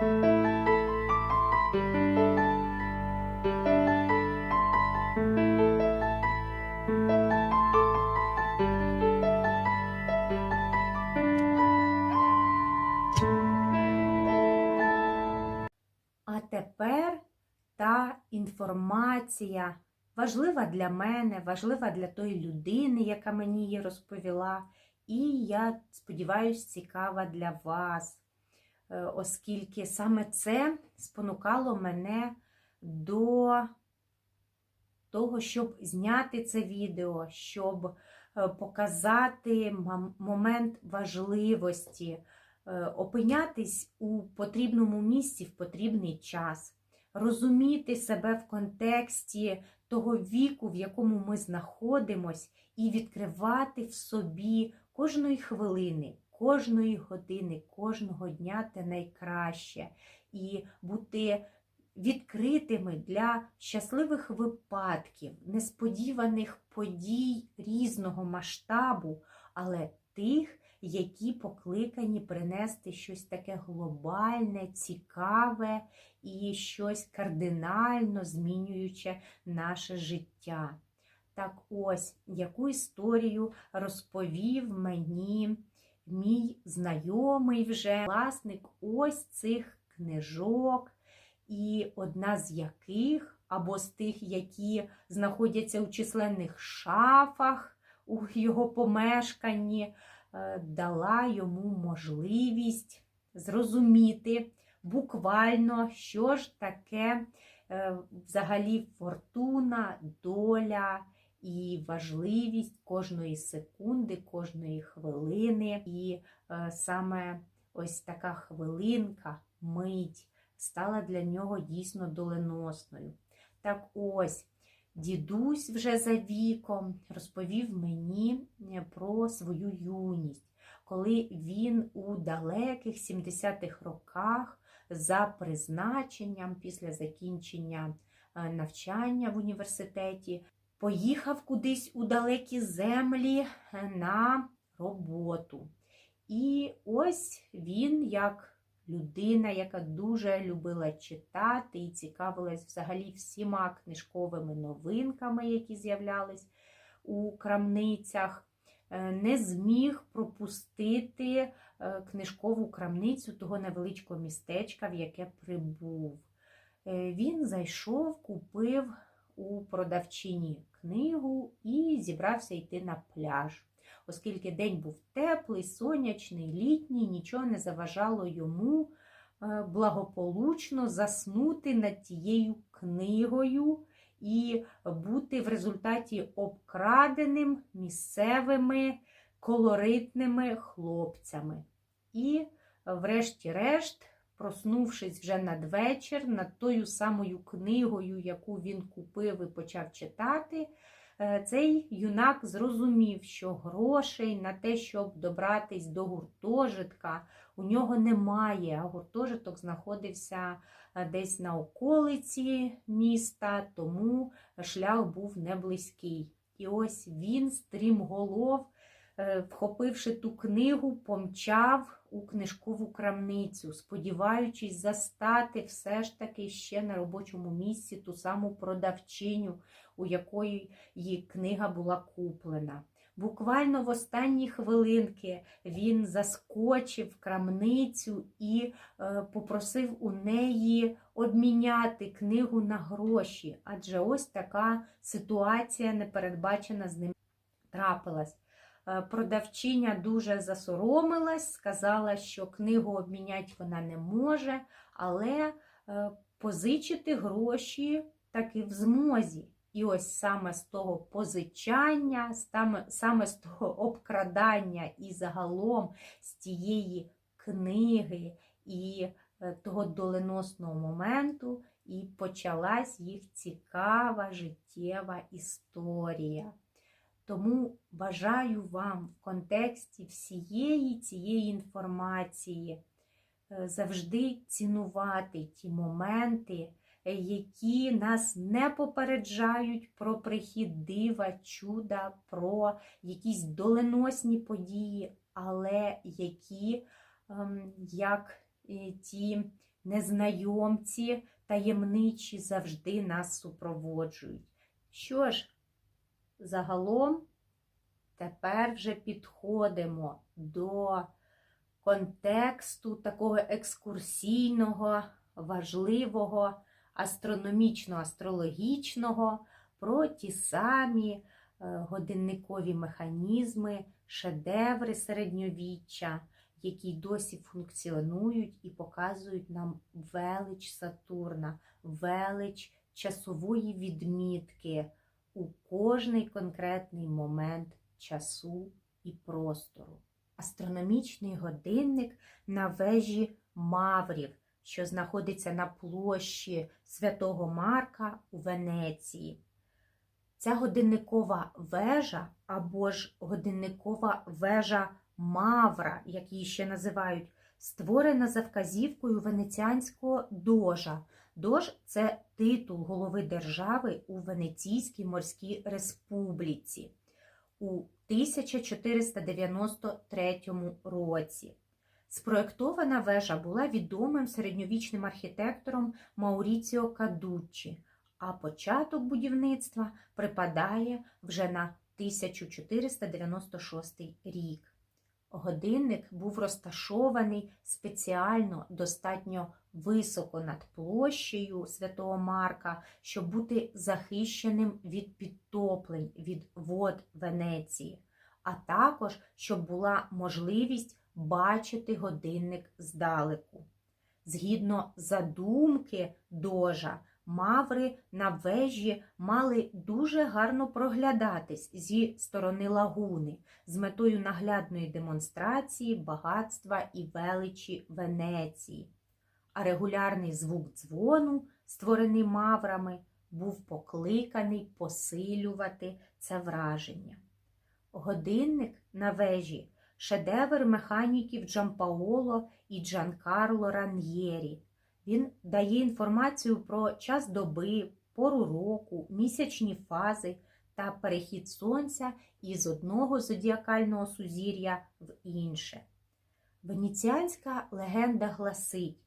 А тепер та інформація важлива для мене, важлива для тої людини, яка мені її розповіла. І я сподіваюся, цікава для вас, оскільки саме це спонукало мене до того, щоб зняти це відео, щоб е, показати момент важливості, е, опинятись у потрібному місці в потрібний час, розуміти себе в контексті того віку, в якому ми знаходимось, і відкривати в собі кожної хвилини, кожної години, кожного дня те найкраще, і бути відкритими для щасливих випадків, несподіваних подій різного масштабу, але тих, які покликані принести щось таке глобальне, цікаве і щось кардинально змінююче наше життя. Так ось, яку історію розповів мені мій знайомий вже власник ось цих книжок, і одна з яких, або з тих, які знаходяться у численних шафах у його помешканні, е, дала йому можливість зрозуміти буквально, що ж таке е, взагалі фортуна, доля і важливість кожної секунди, кожної хвилини. І е, саме ось така хвилинка, мить стала для нього дійсно доленосною. Так ось. Дідусь вже за віком розповів мені е, про свою юність, коли він у далеких 70-х роках за призначенням після закінчення е, навчання в університеті поїхав кудись у далекі землі е, на роботу. І ось він, як людина, яка дуже любила читати і цікавилась взагалі всіма книжковими новинками, які з'являлись у крамницях, е, не зміг пропустити е, книжкову крамницю того невеличкого містечка, в яке прибув. Він зайшов, купив у продавчині книгу і зібрався йти на пляж. Оскільки день був теплий, сонячний, літній, нічого не заважало йому е, благополучно заснути над тією книгою і бути в результаті обкраденим місцевими колоритними хлопцями. І, врешті-решт, проснувшись вже надвечір над тою самою книгою, яку він купив і почав читати, е, цей юнак зрозумів, що грошей на те, щоб добратись до гуртожитка, у нього немає, а гуртожиток знаходився е, десь на околиці міста, тому шлях був неблизький. І ось він, стрімголов, е, вхопивши ту книгу, помчав у книжкову крамницю, сподіваючись застати все ж таки ще на робочому місці ту саму продавчиню, у якої її книга була куплена. Буквально в останні хвилинки він заскочив крамницю і е, попросив у неї обміняти книгу на гроші, адже ось така ситуація непередбачена з ним трапилась. Е, Продавчиня дуже засоромилась, сказала, що книгу обміняти вона не може, але е, позичити гроші таки в змозі. І ось саме з того позичання, саме, з того обкрадання і загалом з тієї книги і е, того доленосного моменту, і почалась їх цікава життєва історія. Тому бажаю вам в контексті всієї цієї інформації е, завжди цінувати ті моменти, е, які нас не попереджають про прихід дива, чуда, про якісь доленосні події, але які, ем, як е, ті незнайомці, таємничі завжди нас супроводжують. Що ж, загалом тепер вже підходимо до контексту такого екскурсійного, важливого, астрономічно-астрологічного про ті самі е, годинникові механізми, шедеври середньовіччя, які досі функціонують і показують нам велич Сатурна, велич часової відмітки у кожний конкретний момент часу і простору. Астрономічний годинник на вежі Маврів, що знаходиться на площі Святого Марка у Венеції. Ця годинникова вежа або ж годинникова вежа Мавра, як її ще називають, створена за вказівкою венеціанського дожа. Дож це титул голови держави у Венеційській морській республіці у 1493 році. Спроєктована вежа була відомим середньовічним архітектором Мауріціо Кадуччі, а початок будівництва припадає вже на 1496 рік. Годинник був розташований спеціально достатньо високо над площею Святого Марка, щоб бути захищеним від підтоплень від вод Венеції, а також щоб була можливість бачити годинник здалеку. Згідно задумки дожа, маври на вежі мали дуже гарно проглядатись зі сторони лагуни з метою наглядної демонстрації багатства і величі Венеції. А регулярний звук дзвону, створений маврами, був покликаний посилювати це враження. Годинник на вежі шедевр механіків Джампаоло і Джанкарло Ран'єрі. Він дає інформацію про час доби, пору року, місячні фази та перехід сонця із одного зодіакального сузір'я в інше. Венеціанська легенда гласить,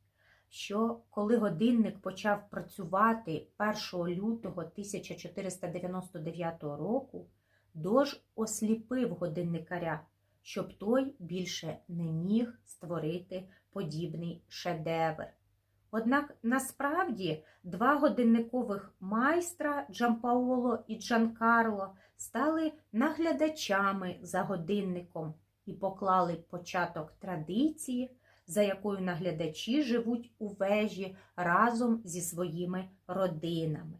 що коли годинник почав працювати 1 лютого 1499 року, дож осліпив годинникаря, щоб той більше не міг створити подібний шедевр. Однак насправді два годинникових майстра Джампаоло і Джанкарло стали наглядачами за годинником і поклали початок традиції, за якою наглядачі живуть у вежі разом зі своїми родинами.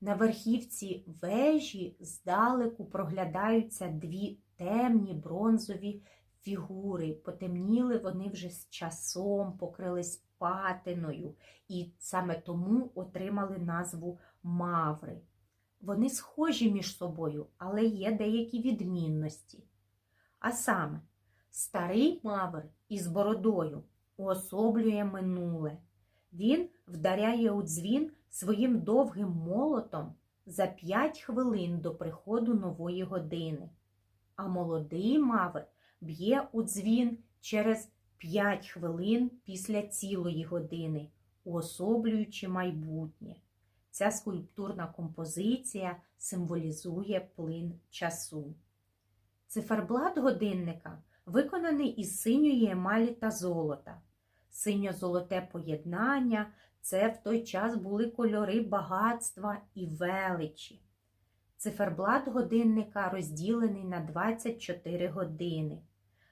На верхівці вежі здалеку проглядаються дві темні бронзові фігури. Потемніли вони вже з часом, покрились патиною, і саме тому отримали назву маври. Вони схожі між собою, але є деякі відмінності. А саме, старий мавр із бородою уособлює минуле. Він вдаряє у дзвін своїм довгим молотом за 5 хвилин до приходу нової години. А молодий мавр б'є у дзвін через 5 хвилин після цілої години, уособлюючи майбутнє. Ця скульптурна композиція символізує плин часу. Циферблат годинника виконаний із синьої емалі та золота. Синьо-золоте поєднання це в той час були кольори багатства і величі. Циферблат годинника розділений на 24 години.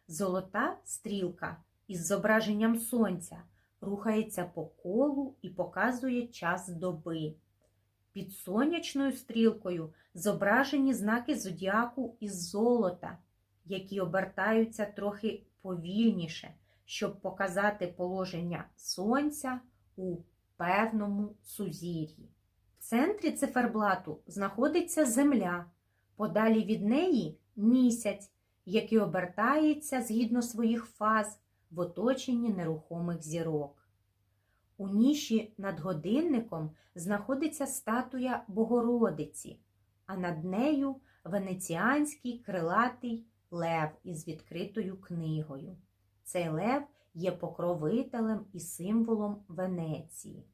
Золота стрілка із зображенням сонця рухається по колу і показує час доби. Під сонячною стрілкою зображені знаки зодіаку із золота, які обертаються трохи повільніше, щоб показати положення сонця у певному сузір'ї. Центрі циферблату знаходиться Земля, подалі від неї місяць, який обертається згідно своїх фаз в оточенні нерухомих зірок. У ніші над годинником знаходиться статуя Богородиці, а над нею венеціанський крилатий лев із відкритою книгою. Цей лев є покровителем і символом Венеції.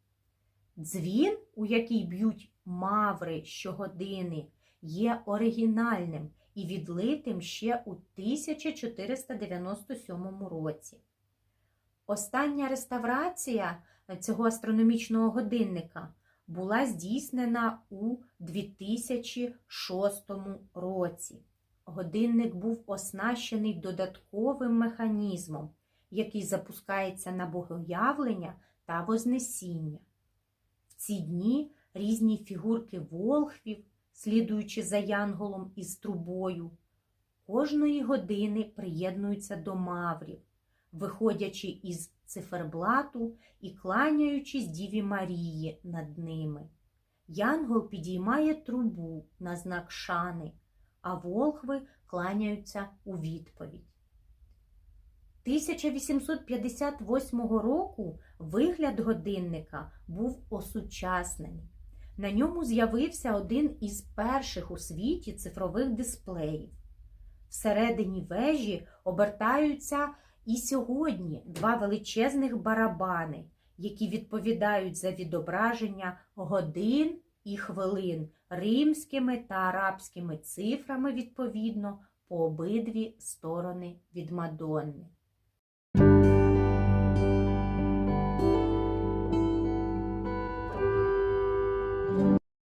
Дзвін, у який б'ють маври щогодини, є оригінальним і відлитим ще у 1497 році. Остання реставрація цього астрономічного годинника була здійснена у 2006 році. Годинник був оснащений додатковим механізмом, який запускається на богоявлення та вознесіння. Ці дні різні фігурки волхвів, слідуючи за янголом із трубою, кожної години приєднуються до маврів, виходячи із циферблату і кланяючись Діві Марії над ними. Янгол підіймає трубу на знак шани, а волхви кланяються у відповідь. 1858 року вигляд годинника був осучаснений. На ньому з'явився один із перших у світі цифрових дисплеїв. Всередині вежі обертаються і сьогодні два величезних барабани, які відповідають за відображення годин і хвилин римськими та арабськими цифрами відповідно по обидві сторони від Мадонни.